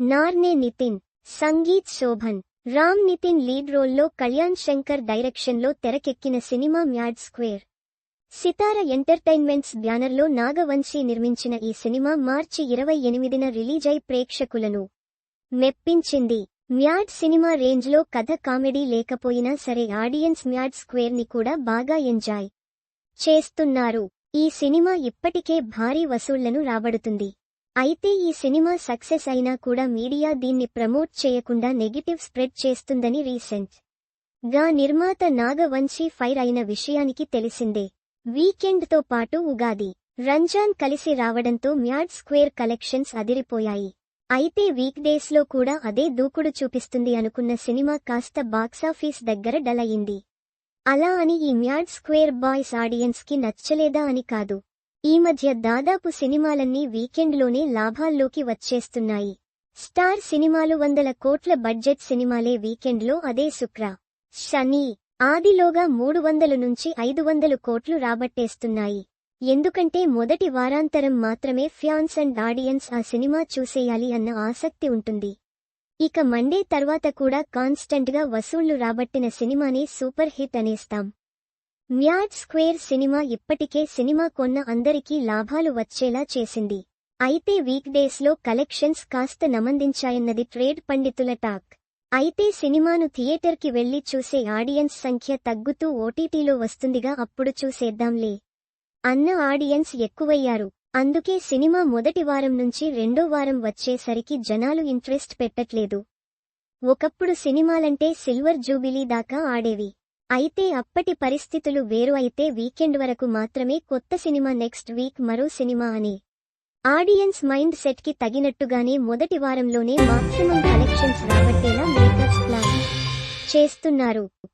Narne Nitin Sangeeth Shobhan Ram Nitin lead రోల్లో కళ్యాణ్ శంకర్ డైరెక్షన్లో తెరకెక్కిన cinema Mad Square. Sithara entertainments బ్యానర్లో నాగవంశీ నిర్మించిన ఈ సినిమా మార్చి ఇరవై ఎనిమిదిన రిలీజై ప్రేక్షకులను మెప్పించింది. మ్యాడ్ సినిమా రేంజ్లో కథ కామెడీ లేకపోయినా సరే ఆడియన్స్ మ్యాడ్ స్క్వేర్ని కూడా బాగా ఎంజాయ్ చేస్తున్నారు. ఈ సినిమా ఇప్పటికే భారీ వసూళ్ళను రాబడుతుంది. అయితే ఈ సినిమా సక్సెస్ అయినా కూడా మీడియా దీన్ని ప్రమోట్ చేయకుండా నెగిటివ్ స్ప్రెడ్ చేస్తుందని రీసెంట్గా నిర్మాత నాగవంశీ ఫైర్ అయిన విషయానికి తెలిసిందే. వీకెండ్తో పాటు ఉగాది. రంజాన్ కలిసి రావడంతో మ్యాడ్ స్క్వేర్ కలెక్షన్స్ అదిరిపోయాయి. అయితే వీక్ కూడా అదే దూకుడు చూపిస్తుంది అనుకున్న సినిమా కాస్త బాక్సాఫీస్ దగ్గర డల్ అయింది అలా అని ఈ మ్యాడ్ స్క్వేర్ బాయ్స్ ఆడియన్స్కి నచ్చలేదా అని కాదు. ఈ మధ్య దాదాపు సినిమాలన్నీ వీకెండ్లోనే లాభాల్లోకి వచ్చేస్తున్నాయి. స్టార్ సినిమాలు వందల కోట్ల బడ్జెట్ సినిమాలే వీకెండ్లో అదే శుక్ర. శని ఆదిలోగా మూడు వందలు నుంచి ఐదు వందలు కోట్లు రాబట్టేస్తున్నాయి. ఎందుకంటే మొదటి వారాంతరం మాత్రమే ఫ్యాన్స్ అండ్ ఆడియన్స్ ఆ సినిమా చూసేయాలి అన్న ఆసక్తి ఉంటుంది. ఇక మండే తర్వాత కూడా కాన్స్టంట్గా వసూళ్ళు రాబట్టిన సినిమానే సూపర్ హిట్ అనేస్తాం. మ్యాడ్ స్క్వేర్ సినిమా ఇప్పటికే సినిమా కొన్న అందరికీ లాభాలు వచ్చేలా చేసింది. అయితే వీక్ డేస్లో కలెక్షన్స్ కాస్త నమందించాయన్నది ట్రేడ్ పండితుల టాక్. అయితే సినిమాను థియేటర్కి వెళ్ళి చూసే ఆడియన్స్ సంఖ్య తగ్గుతూ ఓటీటీలో వస్తుందిగా అప్పుడు చూసేద్దాంలే. అన్న ఆడియన్స్ ఎక్కువయ్యారు. అందుకే సినిమా మొదటి వారం నుంచి రెండో వారం వచ్చేసరికి జనాలు ఇంట్రెస్ట్ పెట్టట్లేదు. ఒకప్పుడు సినిమాలంటే సిల్వర్ జూబిలీ దాకా ఆడేవి. అయితే అప్పటి పరిస్థితులు వేరు అయితే వీకెండ్ వరకు మాత్రమే కొత్త సినిమా నెక్స్ట్ వీక్ మరో సినిమా అని. ఆడియన్స్ మైండ్ సెట్కి తగినట్టుగానే మొదటి వారంలోనే మాక్సిమం కలెక్షన్స్ రాబట్టేలా మేకర్స్ ప్లాన్ చేస్తున్నారు.